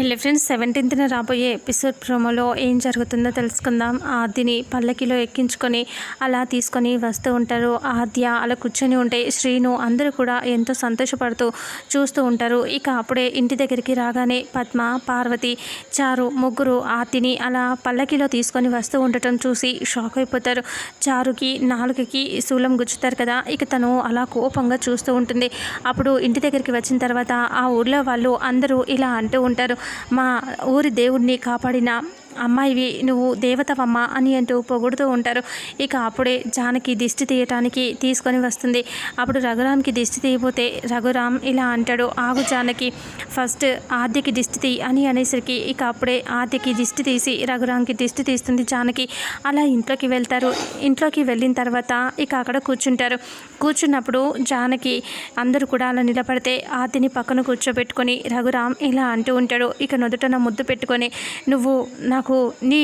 Hello friends సెవెంటీన్త్న రాబోయే episode ప్రోమోలో ఏం జరుగుతుందో తెలుసుకుందాం. ఆదిని పల్లకిలో ఎక్కించుకొని అలా తీసుకొని వస్తూ ఉంటారు. ఆద్య అలా కూర్చొని ఉంటే శ్రీను అందరూ కూడా ఎంతో సంతోషపడుతూ చూస్తూ ఉంటారు. ఇక అప్పుడే ఇంటి దగ్గరికి రాగానే పద్మ పార్వతి చారు ముగ్గురు ఆర్తిని అలా పల్లకిలో తీసుకొని వస్తూ ఉండటం చూసి షాక్ అయిపోతారు. చారుకి నాలుగుకి శూలం గుచ్చుతారు కదా ఇక తను అలా కోపంగా చూస్తూ ఉంటుంది. అప్పుడు ఇంటి దగ్గరికి వచ్చిన తర్వాత ఆ ఊర్లో వాళ్ళు అందరూ ఇలా అంటూ ఉంటారు. మా ఊరి దేవుడిని కాపాడిన అమ్మాయివి నువ్వు దేవతవమ్మ అని అంటూ పొగుడుతూ ఉంటారు. ఇక అప్పుడే జానకి దిష్టి తీయటానికి తీసుకొని వస్తుంది. అప్పుడు రఘురామ్కి దిష్టి తీయబోతే రఘురామ్ ఇలా అంటాడు ఆగు జానకి ఫస్ట్ ఆద్యకి దిష్టి తీయి అని అనేసరికి ఇక అప్పుడే ఆద్యకి దిష్టి తీసి రఘురామ్కి దిష్టి తీస్తుంది జానకి. అలా ఇంట్లోకి వెళ్తారు. ఇంట్లోకి వెళ్ళిన తర్వాత ఇక అక్కడ కూర్చుంటారు. కూర్చున్నప్పుడు జానకి అందరూ కూడా అలా నిలబడితే ఆద్యని పక్కన కూర్చోబెట్టుకొని రఘురామ్ ఇలా అంటూ ఉంటాడు. ఇక నుదుటన ముద్దు పెట్టుకొని నువ్వు నాకు నీ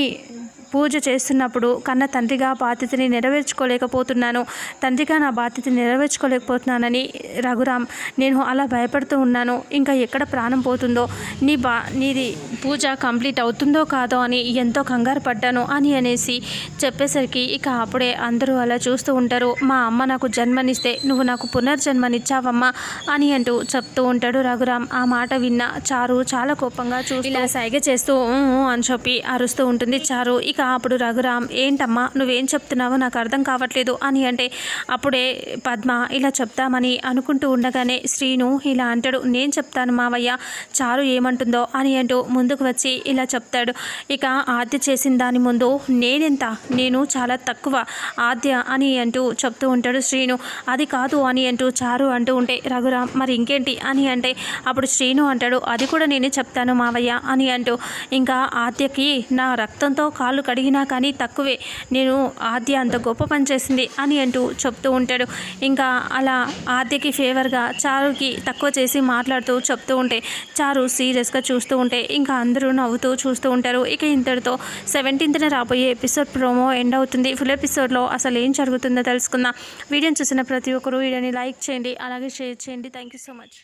పూజ చేస్తున్నప్పుడు కన్న తండ్రిగా బాధ్యతని నెరవేర్చుకోలేకపోతున్నాను. తండ్రిగా నా బాధ్యతని నెరవేర్చుకోలేకపోతున్నానని రఘురామ్ నేను అలా భయపడుతూ ఉన్నాను. ఇంకా ఎక్కడ ప్రాణం పోతుందో నీ బా నీది పూజ కంప్లీట్ అవుతుందో కాదో అని ఎంతో కంగారు పడ్డాను అని అనేసి చెప్పేసరికి ఇక అప్పుడే అందరూ అలా చూస్తూ ఉంటారు. మా అమ్మ నాకు జన్మనిస్తే నువ్వు నాకు పునర్జన్మనిచ్చావమ్మా అని అంటూ చెప్తూ ఉంటాడు రఘురామ్. ఆ మాట విన్న చారు చాలా కోపంగా చూసి ఇలా సైగ చేస్తూ అని చెప్పి అరుస్తూ ఉంటుంది చారు. ఇక అప్పుడు రఘురామ్ ఏంటమ్మా నువ్వేం చెప్తున్నావో నాకు అర్థం కావట్లేదు అని అంటే అప్పుడే పద్మ ఇలా చెప్తామని అనుకుంటూ ఉండగానే శ్రీను ఇలా అంటాడు నేను చెప్తాను మావయ్య చారు ఏమంటుందో అని అంటూ ముందుకు వచ్చి ఇలా చెప్తాడు. ఇక ఆద్య చేసిన దాని ముందు నేనెంత? నేను చాలా తక్కువ ఆద్య అని అంటూ చెప్తూ ఉంటాడు శ్రీను. అది కాదు అని అంటూ చారు అంటూ ఉంటే రఘురామ్ మరి ఇంకేంటి? అని అంటే అప్పుడు శ్రీను అంటాడు అది కూడా నేనే చెప్తాను మావయ్య అని అంటూ ఇంకా ఆద్యకి నా రక్తంతో కాళ్ళు కడిగినా కానీ తక్కువే. నేను ఆద్య అంత గొప్ప పని చేసింది అని అంటూ చెప్తూ ఉంటాడు. ఇంకా అలా ఆద్యకి ఫేవర్గా చారుకి తక్కువ చేసి మాట్లాడుతూ చెప్తూ ఉంటే చారు సీరియస్గా చూస్తూ ఉంటే ఇంకా అందరూ నవ్వుతూ చూస్తూ ఉంటారు. ఇక ఇంతటితో సెవెంటీన్త్న రాబోయే ఎపిసోడ్ ప్రోమో ఎండ్ అవుతుంది. ఫుల్ ఎపిసోడ్లో అసలు ఏం జరుగుతుందో తెలుసుకుందాం. వీడియోని చూసిన ప్రతి ఒక్కరూ వీడియోని లైక్ చేయండి అలాగే షేర్ చేయండి. Thank you so much.